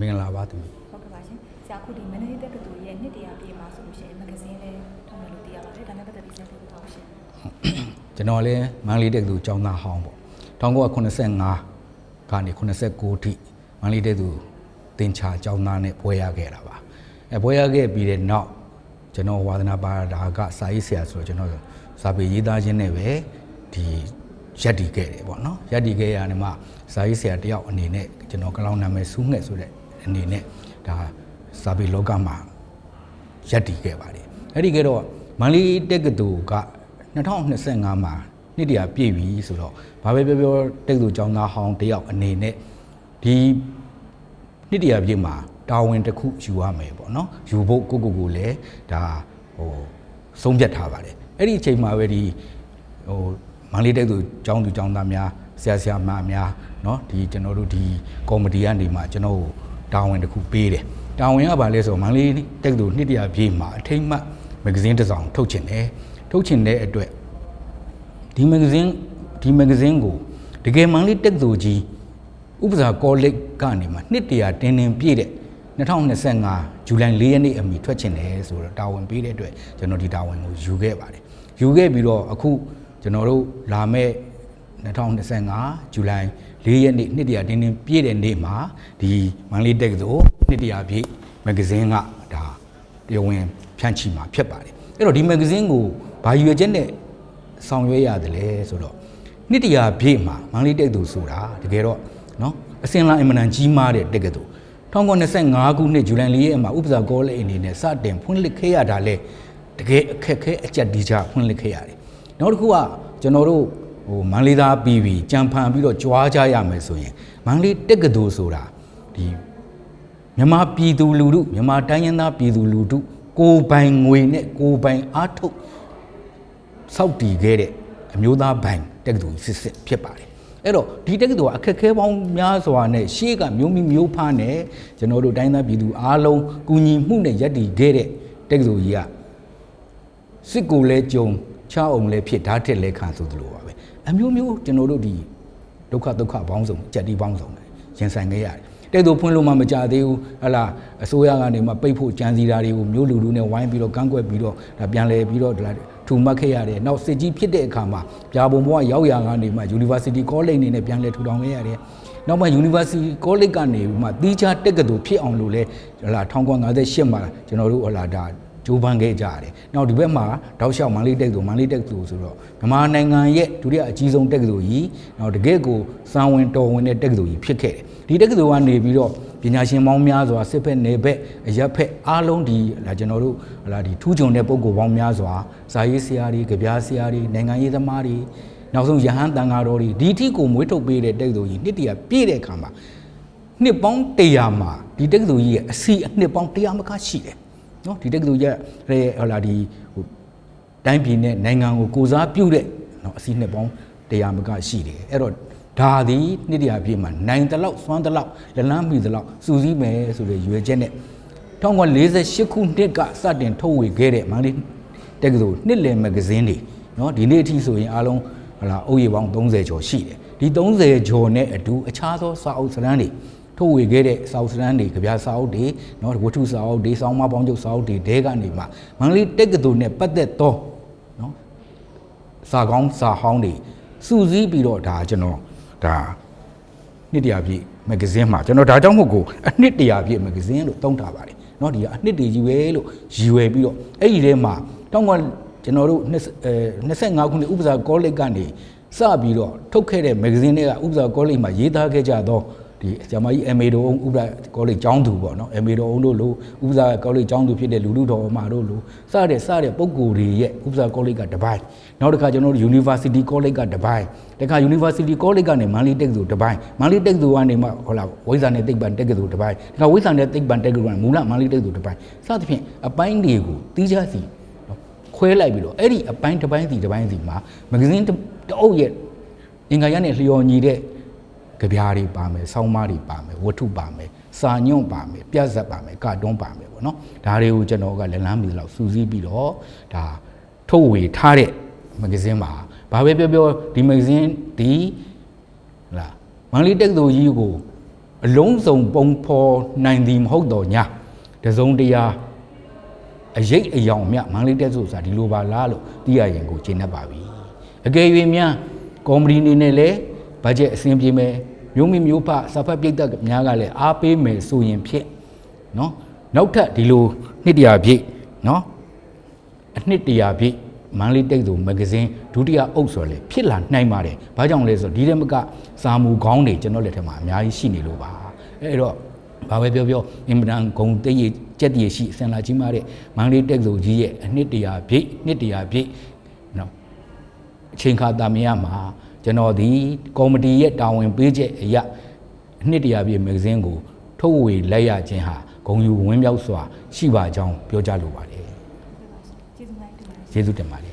မင်္ဂလာပါသူဟုတ်ကဲ့ပါရှင်ဆရာအခုဒီမန္တလေးတက္ကသိုလ်ရဲ့နှစ်တရာပြည့်မှာဆိုလို့ရှိရင်မဂ္ဂဇင်းလေးထုတ်မယ်လို့သိရပါတယ်ဒါနဲ့ပတ်သက်ပြီးဆက်သွယ်ပါဦးရှင်ကျွန်တော်လည်းမန္တလေးတက္ကသိုလ်ကျောင်းသားဟောင်းပေါ့1985ကနေ89ထိမန္တလေးတက္ကသိုလ်တင်ချာကျောင်းသားနဲ့ပွဲရခဲ့တာပါအဲပွဲရခဲ့ပြီးတဲ့နောက်ကျွန်တော်ဝါသနာပါတာကစာရေးဆရာဆိုတော့ကျွန်တော်စာပေရေးသားခြင်းနဲ့ပဲဒီရက်တည်ခဲ့တယ်ပေါ့နော်ရက်တည်ခဲ့ရတယ်မှစာရေးဆရာတယောက်အနေနဲ့ကျွန်တော်ကလောင်နာမည်စူးငှက်ဆိုတဲ့ အနေနဲ့ဒါစာပေလောကမှာ ရပ်တည်ခဲ့ပါတယ်အဲ့ဒီကတော့မန္တလေးတက္ကသိုလ်က2025မှာနှစ်တရာပြည့်ပြီဆိုတော့ဘာပဲပြောပြောတက္ကသိုလ်ကျောင်းသားဟောင်းတယောက်အနေနဲ့ဒီနှစ်တရာပြည့်မှာတာဝန်တစ်ခုယူရမယ်ပေါ့နော်ယူဖို့ကိုကိုကိုလည်းဒါဟိုဆုံးဖြတ်ထားပါတယ်အဲ့ဒီအချိန်မှာပဲဒီဟိုမန္တလေးတက္ကသိုလ်ကျောင်းသူကျောင်းသားများဆရာဆရာမများเนาะဒီကျွန်တော်တို့ဒီကော်မတီကနေမှကျွန်တော် တို့တာဝန်တစ်ခုပေးတယ်တာဝန်ကဘာလဲဆိုတော့မန္တလေးတက္ကသိုလ်နှစ်တရာပြည့်မှာအထိမ့်မှတ်မဂ္ဂဇင်းတစ်စောင်ထုတ်ချင်တယ်ထုတ်ချင်တဲ့အတွက်ဒီမဂ္ဂဇင်းဒီမဂ္ဂဇင်းကိုတကယ်မန္တလေးတက္ကသိုလ်ကြီးဥပစာကောလိပ်ကနေမှနှစ်တရာတင်းတင်းပြည့်တဲ့2025ဇူလိုင်4ရက်နေ့အမီထွက်ချင်တယ်ဆိုတော့တာဝန်ပေးတဲ့အတွက်ကျွန်တော်ဒီတာဝန်ကိုယူခဲ့ပါတယ်ယူခဲ့ပြီးတော့အခုကျွန်တော်တို့လာမဲ့2025ဇူလိုင် 4ရက်နေ့နှစ်တရာတင်းတင်းပြည့်တဲ့နေ့မှာဒီမန္တလေးတက္ကသိုလ်နှစ်တရာပြည့်မဂ္ဂဇင်းကဒါတရားဝင်ဖြန့်ချီမှာဖြစ်ပါတယ်အဲ့တော့ဒီမဂ္ဂဇင်းကိုဘာယူရချက်နဲ့ဆောင်ရွက်ရတယ်လေဆိုတော့နှစ်တရာပြည့်မှာမန္တလေးတက္ကသိုလ်ဆိုတာတကယ်တော့နော်အစင်လာအင်မတန်ကြီးမားတဲ့တက္ကသိုလ်1925ခုနှစ်ဇူလိုင်၄ရက်မှာဥပစာကောလိပ်အနေနဲ့စတင်ဖွင့်လှစ်ခဲ့ရတာလေတကယ်အခက်ခဲအကြက်ဒီကြဖွင့်လှစ်ခဲ့ရတယ်နောက်တစ်ခုကကျွန်တော်တို့ ဟိုမန္တလေးသားပြီးပြီးကြံဖန်ပြီးတော့ကြွားကြရမယ်ဆိုရင်မန္တလေးတက္ကသိုလ်ဆိုတာဒီမြန်မာပြည်သူလူထုမြန်မာတိုင်းရင်းသားပြည်သူလူထုကိုယ်ပိုင်ငွေနဲ့ကိုယ်ပိုင်အားထုတ်စောက်တည်ခဲ့တဲ့အမျိုးသားဘဏ်တက္ကသိုလ်စစ်စစ်ဖြစ်ပါတယ်အဲ့တော့ဒီတက္ကသိုလ်ကအခက်အခဲပေါင်းများစွာနဲ့ရှေ့ကမျိုးမီမျိုးဖားနဲ့ကျွန်တော်တို့တိုင်းသားပြည်သူအားလုံးကူညီမှုနဲ့ယက်တည်ခဲ့တဲ့တက္ကသိုလ်ကြီးကစစ်ကိုလည်းကြုံ ချအောင်လည်းဖြစ်ဓာတ်ထက်လည်းခံဆိုသလိုပါပဲအမျိုးမျိုးကျွန်တော်တို့ဒီဒုက္ခဒုက္ခပေါင်းစုံကြက်တီးပေါင်းစုံနဲ့ရင်ဆိုင်ခဲ့ရတယ်တဲ့သူဖွင့်လို့မှမကြသေးဘူးဟလာအစိုးရကနေမှပိတ်ဖို့ကြံစီတာတွေကိုမျိုးလူလူနဲ့ဝိုင်းပြီးတော့ကန့်ကွက်ပြီးတော့ဒါပြန်လဲပြီးတော့ဒါထူမှတ်ခဲ့ရတယ်နောက်စစ်ကြီးဖြစ်တဲ့အခါမှာပြာပုံဘဝရောက်ရကနေမှ University College နေနဲ့ပြန်လဲထူထောင်ခဲ့ရတယ်နောက်မှ University College ကနေမှတီးခြားတက္ကသိုလ်ဖြစ်အောင်လို့လဲဟလာ1958မှာကျွန်တော်တို့ဟလာဒါ ဂျိုးပန်းခဲ့ကြရတယ်။နောက်ဒီဘက်မှာတောက်လျှောက်မန္တလေးတက္ကသိုလ်မန္တလေးတက္ကသိုလ်ဆိုတော့မြန်မာနိုင်ငံရဲ့ဒုတိယအကြီးဆုံးတက္ကသိုလ်ကြီးနောက်တကယ့်ကိုစံဝင်တော်ဝင်တဲ့တက္ကသိုလ်ကြီးဖြစ်ခဲ့တယ်။ဒီတက္ကသိုလ်ကနေပြီးတော့ပညာရှင်ပေါင်းများစွာစစ်ဖက်နယ်ဘက်အရက်ဖက်အားလုံးဒီလာကျွန်တော်တို့ဟလာဒီထူးချွန်တဲ့ပုံကိုယ်ပေါင်းများစွာဇာရေးဆရာတွေကြပြားဆရာတွေနိုင်ငံရေးသမားတွေနောက်ဆုံးရဟန်းတန်ဃာတော်တွေဒီအထိကိုမွေးထုတ်ပေးတဲ့တက္ကသိုလ်ကြီးနှစ်တရာပြည့်တဲ့အခါမှာနှစ်ပေါင်း100မှာဒီတက္ကသိုလ်ကြီးရဲ့အစီအနှစ်ပေါင်း100မကရှိတယ် နော်ဒီတက္ကသိုလ်ရဲ့ရဲ့ဟလာဒီဟိုတိုင်းပြည်နဲ့နိုင်ငံကိုကိုစားပြုတဲ့နော်အစည်းနှစ်ပေါင်းတရားမကရှိတယ်အဲ့တော့ဒါသည်နှစ်တရာပြည့်မှာနိုင်တလောက်စွမ်းတလောက်လက်လန်းမီတလောက်စူးစီးမယ်ဆိုတဲ့ရွေချက်နဲ့1948ခုနှစ်ကစတင်ထုတ်ဝေခဲ့တဲ့မန္တလေးတက္ကသိုလ်နှစ်လည်မဂ္ဂဇင်းတွေနော်ဒီနေ့အထိဆိုရင်အားလုံးဟလာအုပ်ရည်ပေါင်း30ကျော်ရှိတယ်ဒီ30ကျော်နဲ့အတူအခြားသောစာအုပ်စရမ်းတွေ ထုတ်ဝေခဲ့တဲ့စာအုပ်စရမ်းတွေကြပြစာအုပ်တွေနော်ဝတ္ထုစာအုပ်တွေစောင်းမပေါင်းချုပ်စာအုပ်တွေတဲကနေမှမန္တလေးတက္ကသိုလ်နဲ့ပတ်သက်သောနော်စာကောင်းစာဟောင်းတွေစူးစီးပြီးတော့ဒါကျွန်တော်ဒါနှစ်တရာပြည့်မဂ္ဂဇင်းမှာကျွန်တော်ဒါကြောင့်မို့ကိုအနှစ်တရာပြည့်မဂ္ဂဇင်းလို့သုံးထားပါတယ်เนาะဒီကအနှစ်တကြီးပဲလို့ရည်ဝယ်ပြီးတော့အဲ့ဒီထဲမှာတောင်းကကျွန်တော်တို့အဲ25ခုနှစ်ဥပစာကောလိပ်ကနေစပြီးတော့ထုတ်ခဲ့တဲ့မဂ္ဂဇင်းတွေကဥပစာကောလိပ်မှာရေးသားခဲ့ကြသော ဒီဆရာမကြီး MA တို့ဥပစာကောလိပ်ကျောင်းသူပေါ့နော် MA တို့အောင်တို့လို့ဥပစာကောလိပ်ကျောင်းသူဖြစ်တဲ့လူလူတော်မာတို့လို့စတဲ့စတဲ့ပုံကိုယ်တွေရဲ့ဥပစာကောလိပ်ကတပိုင်းနောက်တစ်ခါကျွန်တော်တို့ University College ကတပိုင်းတခါ University College ကနေမန္တလေးတက္ကသိုလ်တပိုင်းမန္တလေးတက္ကသိုလ်ကနေမှဟောလာဝိဇ္ဇာနဲ့သိပ္ပံတက္ကသိုလ်တပိုင်းတခါဝိဇ္ဇာနဲ့သိပ္ပံတက္ကသိုလ်ကမူလမန္တလေးတက္ကသိုလ်တပိုင်းစသဖြင့်အပိုင်းတွေကိုတီးခြားစီခွဲလိုက်ပြီးတော့အဲ့ဒီအပိုင်းတစ်ပိုင်းစီတစ်ပိုင်းစီမှာမဂ္ဂဇင်းတအုပ်ရဲ့အင်္ဂါရနဲ့လျော်ညီတဲ့ ကြပြားတွေပါမယ်ဆောင်းမတွေပါမယ်ဝတ္ထုပါမယ်စာညွန့်ပါမယ်ပြဇက်ပါမယ်ကာတွန်းပါမယ်ပေါ့နော်ဒါတွေကိုကျွန်တော်ကလက်လန်းမီလောက်စူးစီးပြီးတော့ဒါထုတ်ဝေထားတဲ့မဂ္ဂဇင်းမှာဘာပဲပြောပြောဒီမဂ္ဂဇင်းဒီဟလာမန္တလေးတက္ကသိုလ်ကြီးကိုအလုံးစုံပုံဖော်နိုင်သည်မဟုတ်တော့ညာတစုံတရာအရေးအယောင်မြမန္တလေးတက်ဆိုတာဒီလိုပါလားလို့သိရရင်ကိုရှင်းတတ်ပါပြီအကယ်၍များကော်မတီအနေနဲ့လည်းဘတ်ဂျက်အဆင်ပြေမယ် မျိုးမမျိုးဖစာဖတ်ပြိတ်သက်များကလည်းအားပေးမယ်ဆိုရင်ဖြစ်နော်နောက်ထပ်ဒီလိုနှစ်တရာပြည့်နော်အနှစ်တရာပြည့်မန္တလေးတိတ်သူမဂ္ဂဇင်းဒုတိယအုပ်ဆိုရလေဖြစ်လာနိုင်ပါတယ်။ဘာကြောင့်လဲဆိုတော့ဒီထဲမကစာမူခေါင်းတွေကျွန်တော်လက်ထက်မှာအများကြီးရှိနေလို့ပါ။အဲ့တော့ဘာပဲပြောပြောအင်မတန်ဂုံတိတ်ရကြက်တည်ရှိအစံလာကြီးမားတဲ့မန္တလေးတိတ်သူကြီးရဲ့အနှစ်တရာပြည့်နှစ်တရာပြည့်နော်အချိန်ခါတာမရမှာ ကျွန်တော်ဒီကော်မတီရဲ့တာဝန်ပေးချက်အရာအနှစ်တရာပြည့်မဂ္ဂဇင်းကို ထုတ်ဝေလိုက်ရခြင်းဟာဂုံယူဝင်းမြောက်စွာရှိပါကြောင်းပြောကြားလိုပါတယ်ကျေးဇူးများတင်ပါတယ်ကျေးဇူးတင်ပါတယ်